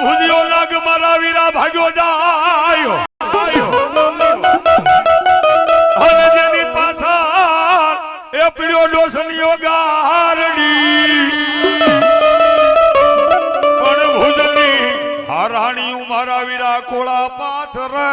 ભૂલ્યો નાગ મારા વીરા ભાગ્યો જાયો. અને જેની પાછા એ પીળ્યો ડોસનીઓ ગારડી. પણ ભૂજની હારાણીયું મારા ખોળા પાથરે.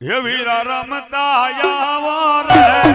હે વીરા રમતા આવો રે